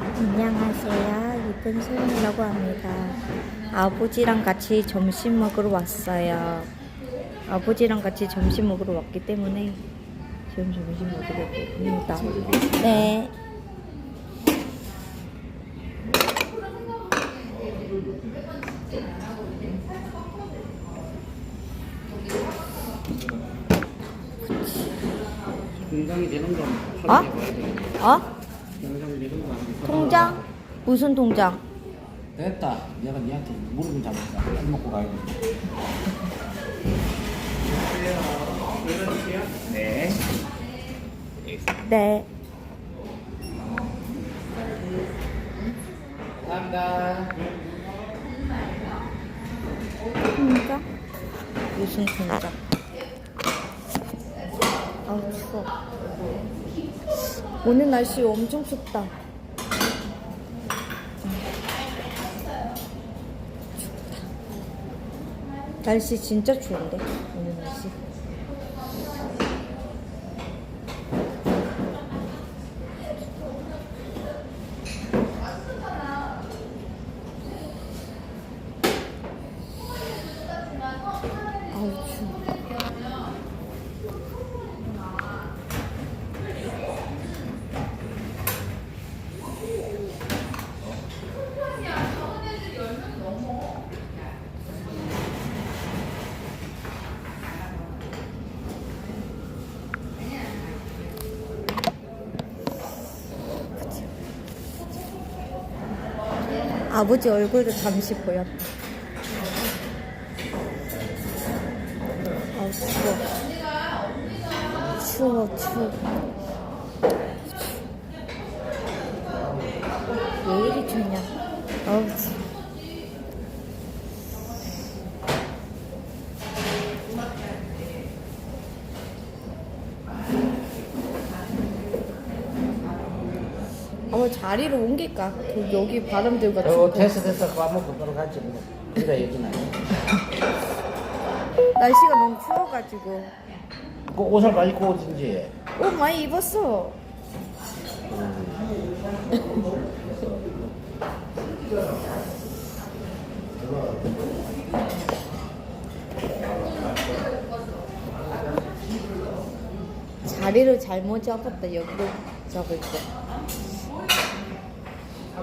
안녕하세요. 이쁜 소연이라고 합니다. 아버지랑 같이 점심 먹으러 왔어요. 아버지랑 같이 점심 먹으러 왔기 때문에 지금 점심 먹으러 갑니다. 네. 공장이 되는 거 어? 어? 공장이 되는 거 아니야? 통장? 무슨 통장? 됐다. 내가 니한테 무릎을 잡았다. 안 먹고 가야 돼. 네. 네. 감사합니다. 통장? 무슨 통장? 아우 추워. 오늘 날씨 엄청. 춥다. 날씨 진짜 추운데 오늘 날씨. 아우 추워. 아버지 얼굴도 잠시 보였다. 아우 추워. 추워 추워. 왜 이리 춥냐? 아우 추워. 아마 자리로 옮길까? 그 여기 바람들과 어, 춥고 됐어 됐어. 그거 먹고 바로 가지 뭐. 그래 여기는. 날씨가 너무 추워가지고 그 옷을 많이 입고 오든지. 옷 많이 입었어. 자리를 잘못 잡았다 여기로 잡을 때.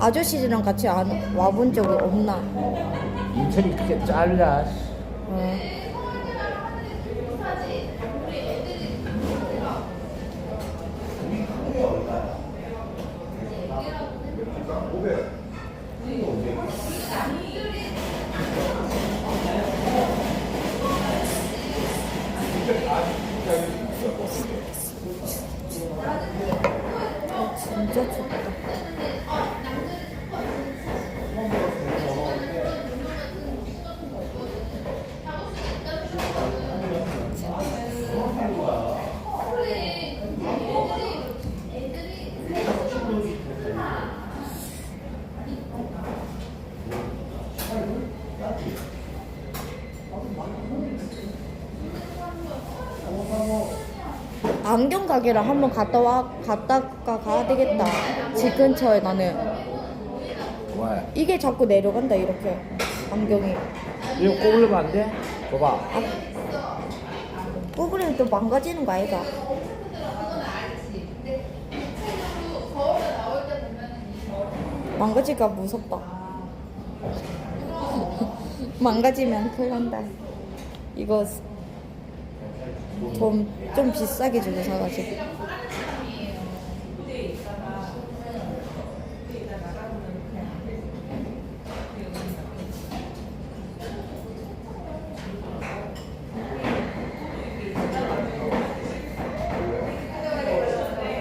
아저씨들이랑 같이 안 와본 적이 없나? 인천이 그렇게. 어. 아, 진짜 춥다. 안경 가게를 한번 갔다 와 갔다가 가야 되겠다. 집 근처에 나는 왜? 이게 자꾸 내려간다 이렇게 안경이. 이거 꼽으려면 안 돼? 봐봐. 아, 뽑으면 또 망가지는 거 아이가? 망가질까 무섭다. 망가지면 큰일 난다. 이거 좀, 좀 비싸게 주고 사가지고.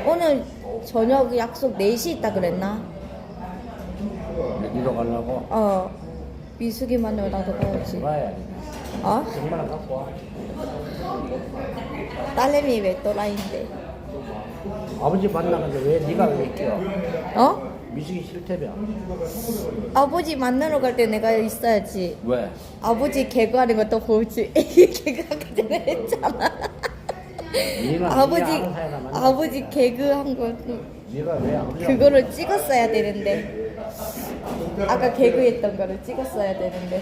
오늘 저 저녁 약속 4시 있다 그랬나? 여기로 가려고 어 미숙이 만 나도 가야지 가야 돼. 어? 정말 안 갖고 와. 딸내미 왜 또라이인데 아버지 만나는데 왜 네가 왜 있겨? 어? 미식이 싫다며. 아버지 만나러 갈 때 내가 있어야지 왜? 아버지 개그하는 것도 보지 개그 아까 전에 했잖아 네가 아버지 네가 아는 사이나 만나. 아버지 개그한 거 네가 왜 아버지? 그거를 찍었어야 되는데 아까 개그했던 거를 찍었어야 되는데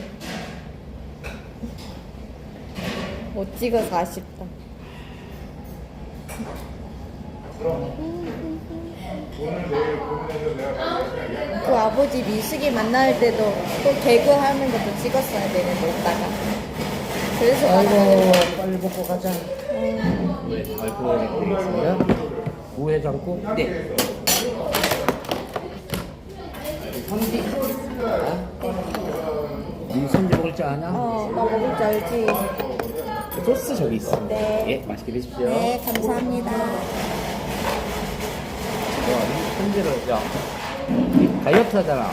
못 찍어서 아쉽다 그 아버지 미숙이 만날 때도 또 개그하는 것도 찍었어야 되는데 이따가 그래서 아이고 만나는 빨리 먹고 가자. 음, 왜? 아이고 우회장국? 네. 선지. 네 선지 먹을 줄 아냐? 어, 나 먹을 줄 알지? 소스 저기 있어. 네. 예, 맛있게 드십시오. 네, 감사합니다. 와, 이 선지를 야, 이 다이어트 하잖아.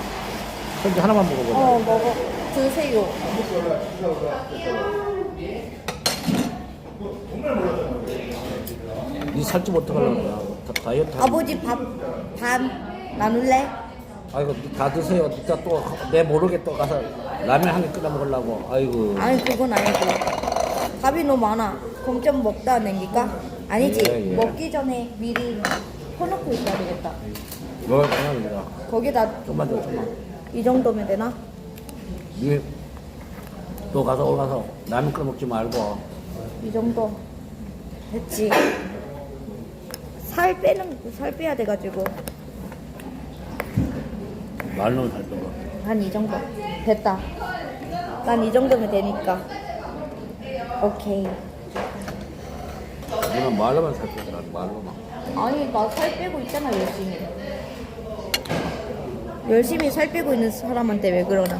선지 하나만 먹어보자. 어, 먹어. 드세요. 니 살찌 어떡하려고 그래. 다, 다이어트 하는 아버지 밥반 나눌래? 아이고 니다 드세요. 진짜 또 내 모르게 또 가서 라면 한 개 끓여 먹으려고. 아이고. 아니, 그건 아니고. 밥이 너무 많아. 그럼 좀 먹다 남길까? 아니지. 예, 예. 먹기 전에 미리 퍼놓고 있어야 되겠다. 뭐 그냥 내가 거기다 좀만 더 좀만. 이 정도면 되나? 니또 가서 가서 라면 끓여 먹지 말고. 이 정도. 됐지. 살 빼는, 살 빼야 돼가지고. 말로 살 빼고. 한 이 정도. 됐다. 난 이 정도면 되니까. 오케이. 너는 말로만 살 빼더라. 말로만. 아니 나 살 빼고 있잖아 열심히 열심히 살 빼고 있는 사람한테 왜 그러나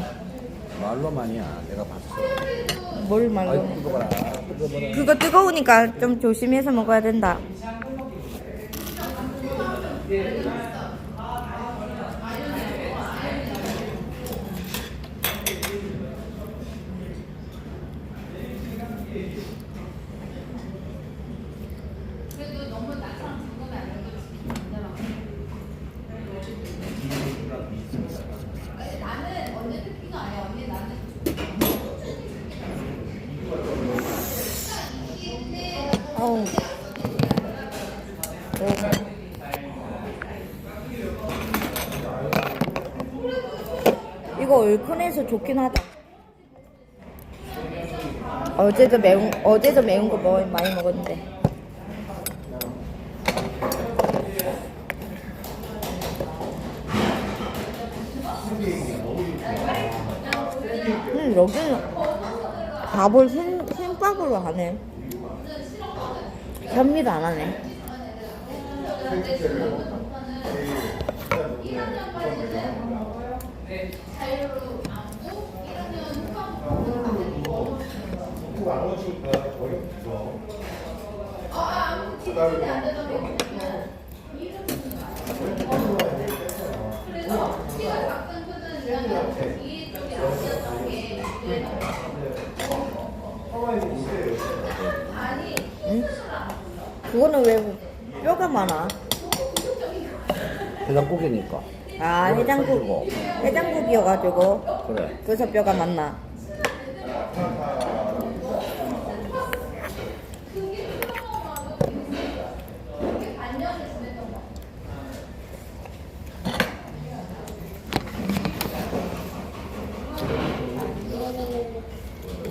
말로만이야. 내가 봤어. 뭘 말로 아이고 뜨거워라. 뜨거워라. 그거 뜨거우니까 좀 조심해서 먹어야 된다 어우 이거 얼큰해서 좋긴 하다. 어제도 매운 어제도 매운 거 먹, 많이 먹었는데. 음 여기는 밥을 생, 생밥으로 하네. 현미도 안 하네 응? 그거는 왜 뼈가 많아? 해장국이니까. 아 해장국 해장국이어가지고 그래. 그래서 뼈가 많나?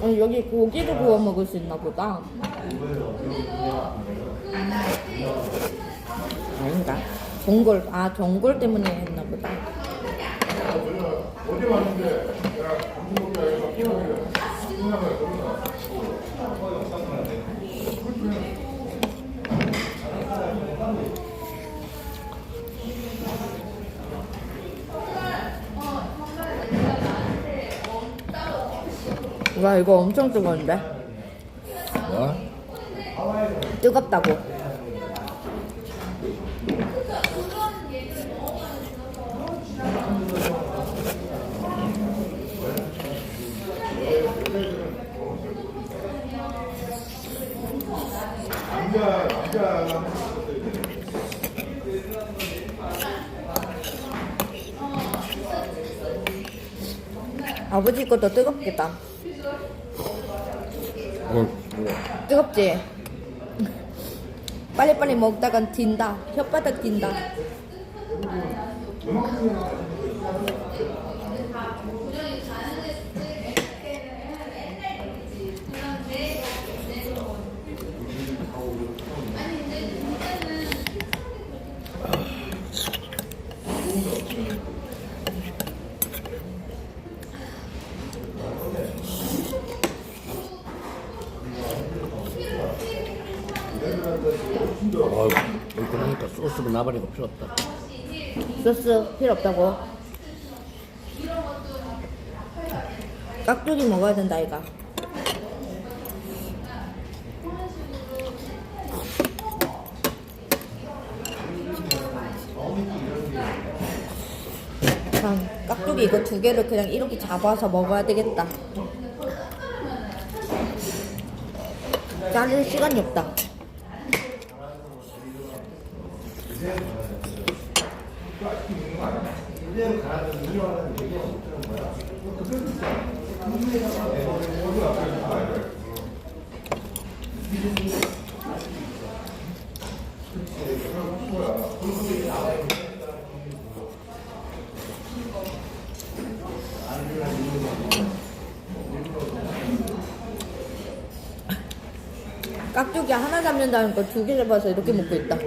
어, 여기 고기도 구워 먹을 수 있나 보다. 아닌가? 전골, 아, 전골 때문에 했나. 와, 이거 엄청 뜨거운데? 뭐? 뜨겁다고. 아버지 것도 뜨겁겠다. 응. 뜨겁지? 빨리빨리 먹다간 딘다. 혓바닥 딘다. 어휴, 이렇게 하니까 소스가 나발이가 필요 없다. 소스 필요 없다고. 깍두기 먹어야 된다, 이가. 참, 깍두기 이거 두 개를 그냥 이렇게 잡아서 먹어야 되겠다. 자를 시간이 없다. 거두개 잡아서 이렇게 먹고 있다.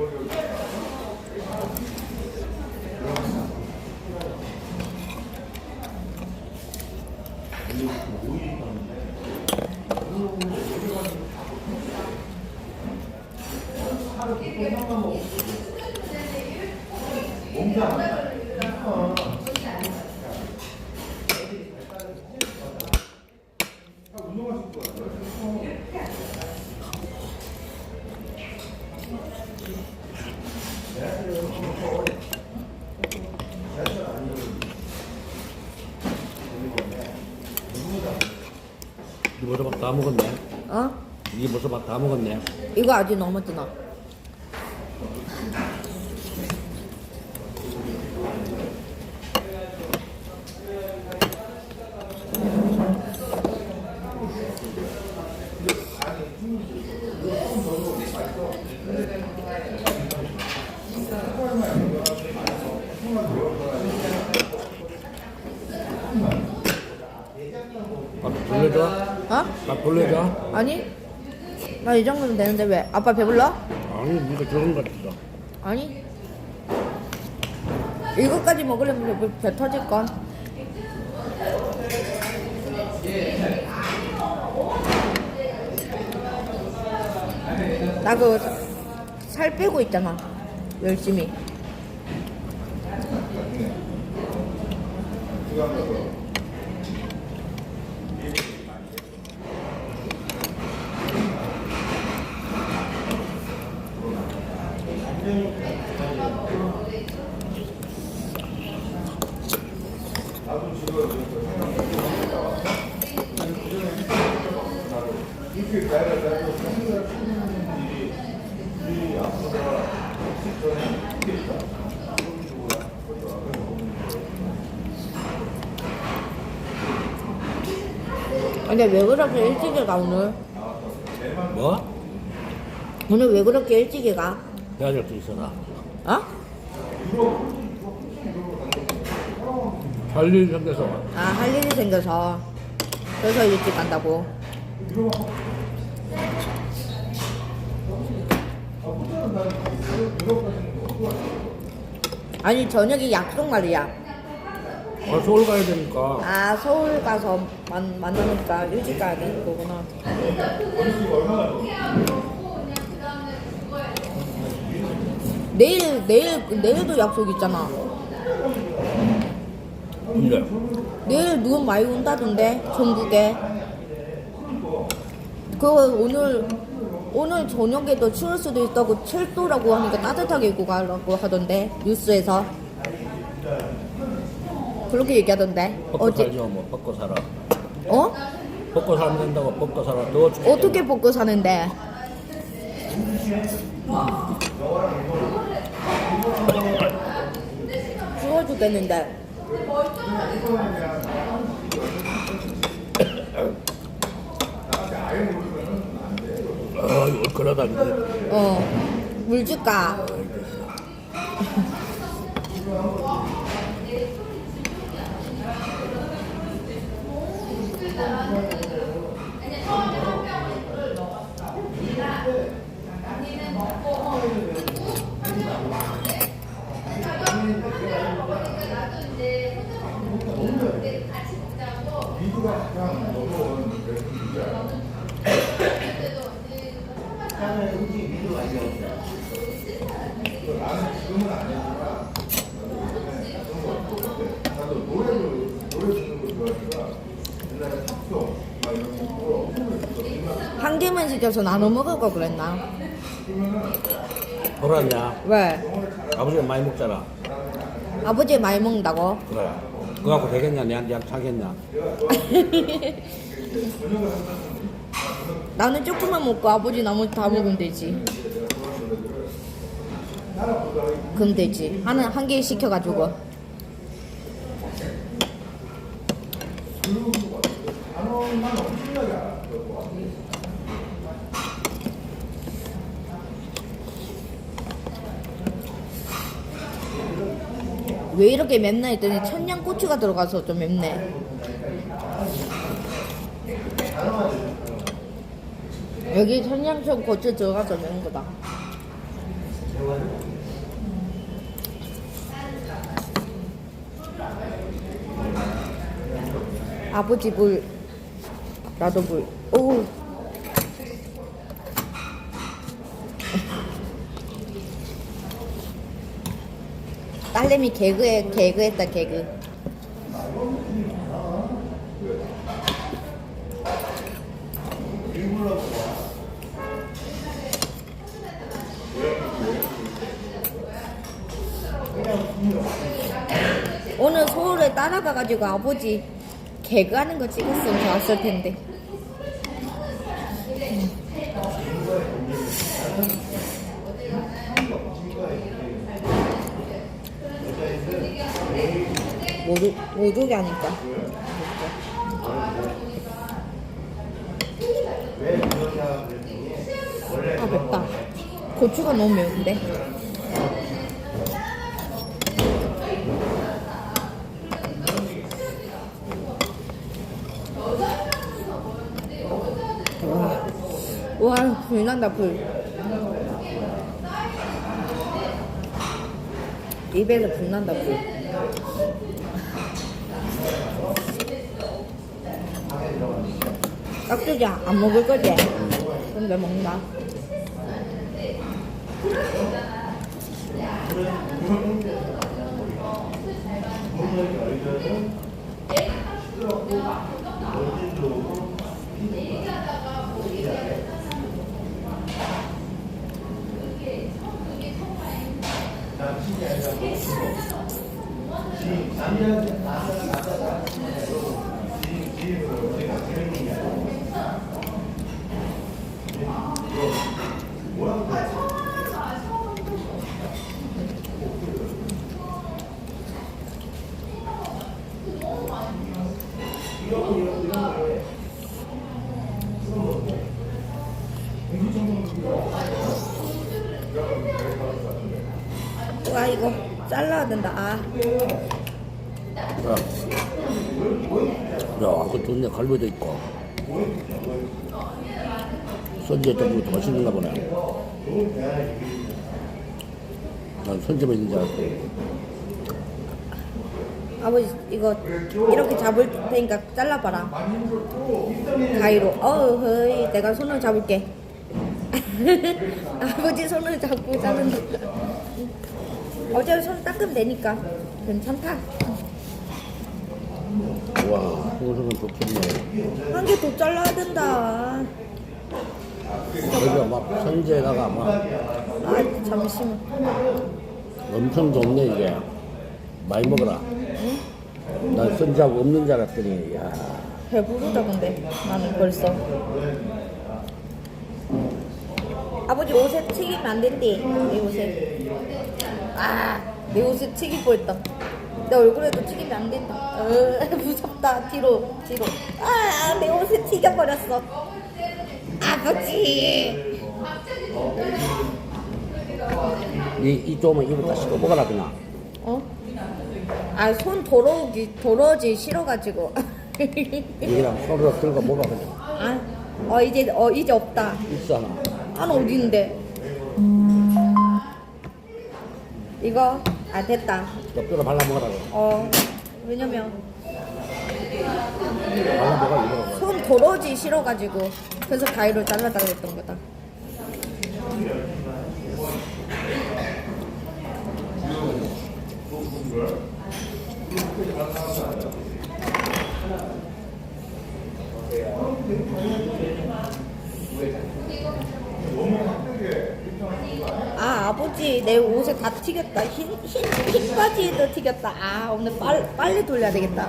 이 벌써 밥 다 먹었네. 어? 이 벌써 밥 다 먹었네. 이거 아직 뜨나? 밥 돌려줘? 어? 밥 돌려줘? 아니? 나 이 정도면 되는데 왜? 아빠 배불러? 아니, 니가 적은 것 같았어. 아니. 이거까지 먹으려면 배, 배 터질걸. 나그살 빼고 있잖아. 열심히. 근데 왜 그렇게 일찍 가 오늘? 뭐? 오늘 왜 그렇게 일찍 가? 해야될 수 있어라. 어? 할일 생겨서. 아, 할 일이 생겨서. 그래서 일찍 간다고. 아니, 저녁에 약속 말이야. 아, 서울 가야 되니까. 아, 서울 가서 만, 만나니까 일찍 가야 되는 거구나. 내일, 내일, 내일도 약속 있잖아. 근데, 내일 눈 많이 온다던데 전국에 그 오늘 오늘 저녁에도 추울 수도 있다고 7도라고 하니까 따뜻하게 입고 가라고 하던데 뉴스에서 그렇게 얘기하던데. 벗고 어제 살지 뭐 벗고 살아. 어? 벗고 살면 된다고 벗고 살아. 더워 죽. 어떻게 벗고 사는데? 죽어 죽겠는데. 아유 얼큰하다. 근데. 어. 물 줄까? 한 개만 시켜서 나눠 먹을 걸 그랬나? 돌았냐? 왜? 아버지가 많이 먹잖아. 아버지 많이 먹는다고? 그래. 그거 갖고 되겠냐? 내한테 차겠냐? 나는 조금만 먹고 아버지 나머지 다 먹으면 되지. 그럼 되지. 하나 한 개 시켜가지고. 왜 이렇게 맵나 했더니 천냥 고추가 들어가서 좀 맵네. 여기 천냥초 고추 들어가서 매운 거다. 아버지 물, 나도 물. 오. 딸내미 개그에 개그했다 개그. 오늘 서울에 따라가가지고 아버지 개그하는 거 찍었으면 좋았을 텐데. 모두 모두게 하니까. 아 맵다. 고추가 너무 매운데. 와, 와, 불 난다, 불. 입에서 불 난다, 불. 깍두기 안 먹을 거지? 근데 먹나? 선지에 좀 맛있는가 보네. 난 선지만 있는 줄 알았어. 아버지 이거 이렇게 잡을 테니까 잘라봐라. 가위로. 어우 허이 내가 손을 잡을게. 아버지 손을 잡고 자른다 어차피 손 닦으면 되니까. 괜찮다. 와, 소금은 좋겠네. 한 개 더 잘라야 된다 여기가 막 선지에다가 막아 잠시만 엄청 좋네, 이게. 많이 먹어라. 난 선지하고 없는 줄 알았더니, 야. 배부르다 근데. 나는 벌써. 아버지 옷에 튀기면 안 된대 내 옷에. 아내 옷에 튀길 뻔했다. 내 얼굴에도 튀기면 안 된다. 으, 무섭다. 뒤로 뒤로. 아 내 옷에 튀겨버렸어 아버지 이, 이 조금만 입었다 씻고 먹어라 그냥 어? 아 손 더러우기 더러워지 싫어가지고. 여기랑 손으로 들고 먹어 그냥 아, 어 이제 어 이제 없다. 있어 하나 안 어딘데? 이거 아 됐다. 옆으로 발라 먹어라 그냥. 어 왜냐면 발라 먹어 이거 손 더러워지 싫어가지고 그래서 가위로 잘라달라 했던 거다. 아 아버지 내 옷에 다 튀겼다. 흰, 흰, 흰 바지에도 튀겼다. 아 오늘 빨, 빨리 돌려야 되겠다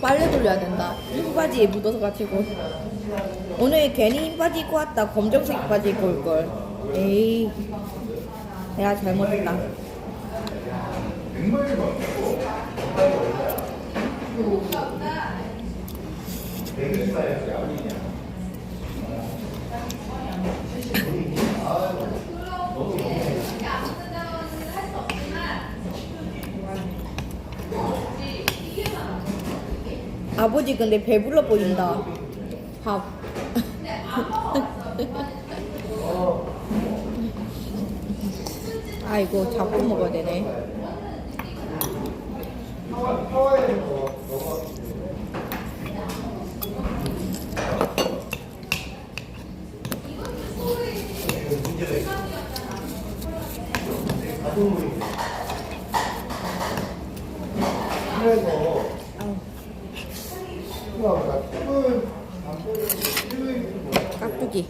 빨래 돌려야 된다. 흰 바지에 묻어서 가지고. 오늘 괜히 흰 바지 입고 왔다. 검정색 바지 입고 올 걸. 에이. 내가 잘못했다. 아버지 근데 배불러 보인다. 밥. 아이고 자꾸 먹어야 되네. 깍두기.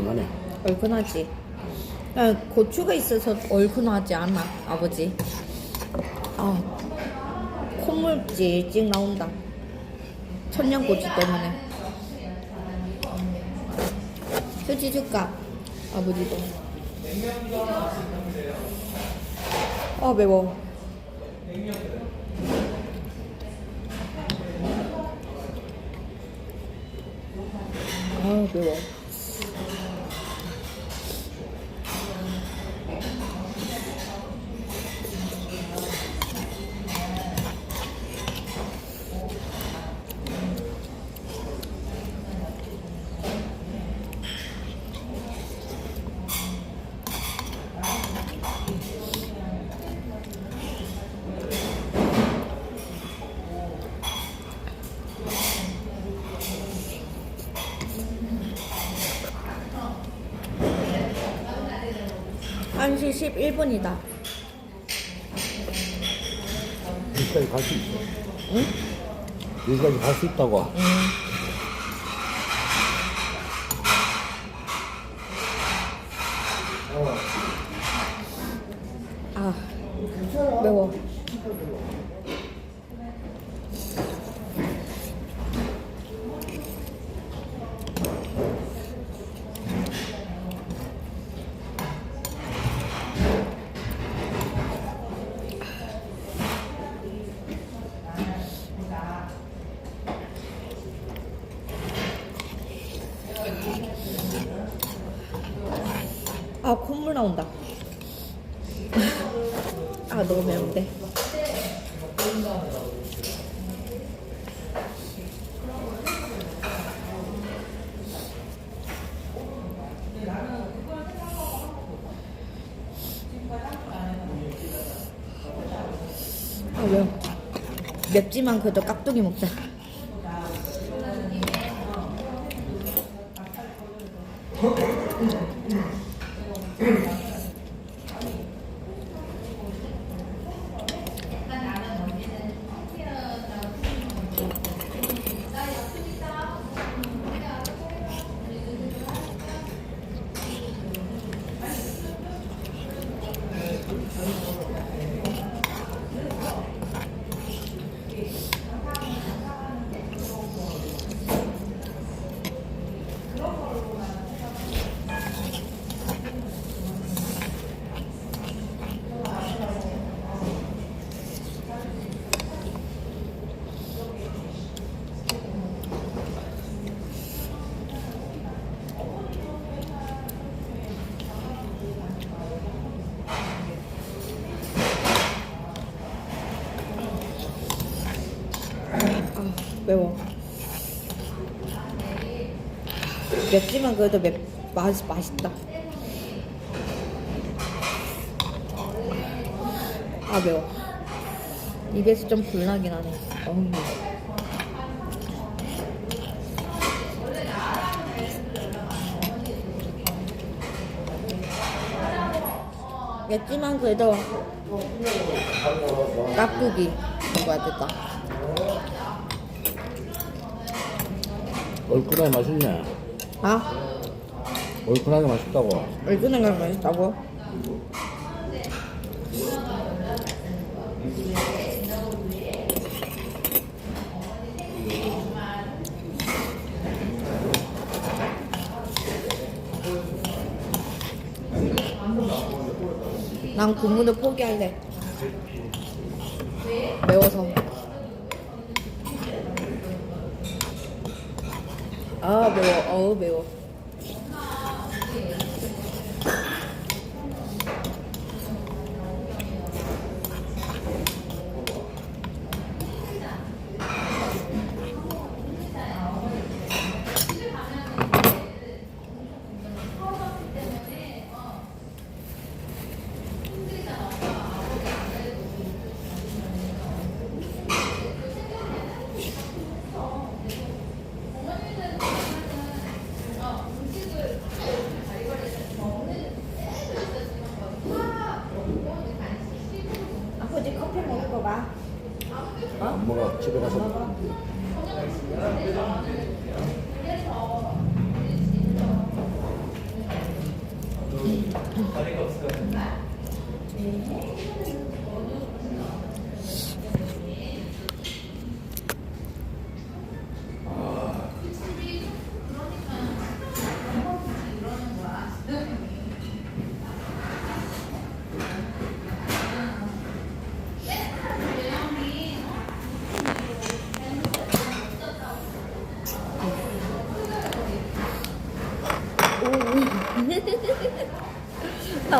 얼큰하네 얼큰하지. 야, 고추가 있어서 얼큰하지 않아, 아버지. 아, 콧물 찔찔 나온다. 천년고추 때문에. 휴지 줄까? 아버지도. 아, 매워. 아, 매워. 한시 11분이다. 여기까지 갈 수 있어 응? 여기까지 갈 수 있다고 아, 매워. 아 콧물 나온다. 아 너무 매운데. 아 매워. 맵지만 그래도 깍두기 먹자. 아 매워. 맵지만 그래도 맵 맛, 맛있다. 아 매워. 입에서 좀 불나긴 하네. 어우. 맵지만 그래도 깍두기 먹어야 됐다. 얼큰하게 맛있네. 아? 얼큰하게 맛있다고. 얼큰한 게 맛있다고? 난 국물을 포기할래. 매워서. 아 매워. 어우 매 네.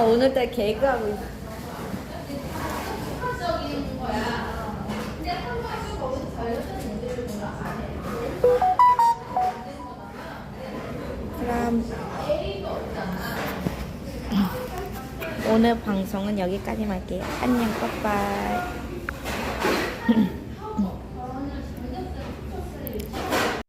나 오늘따라 개그하고 있어. 그럼 오늘 방송은 여기까지 할게요. 안녕, 빠빠이.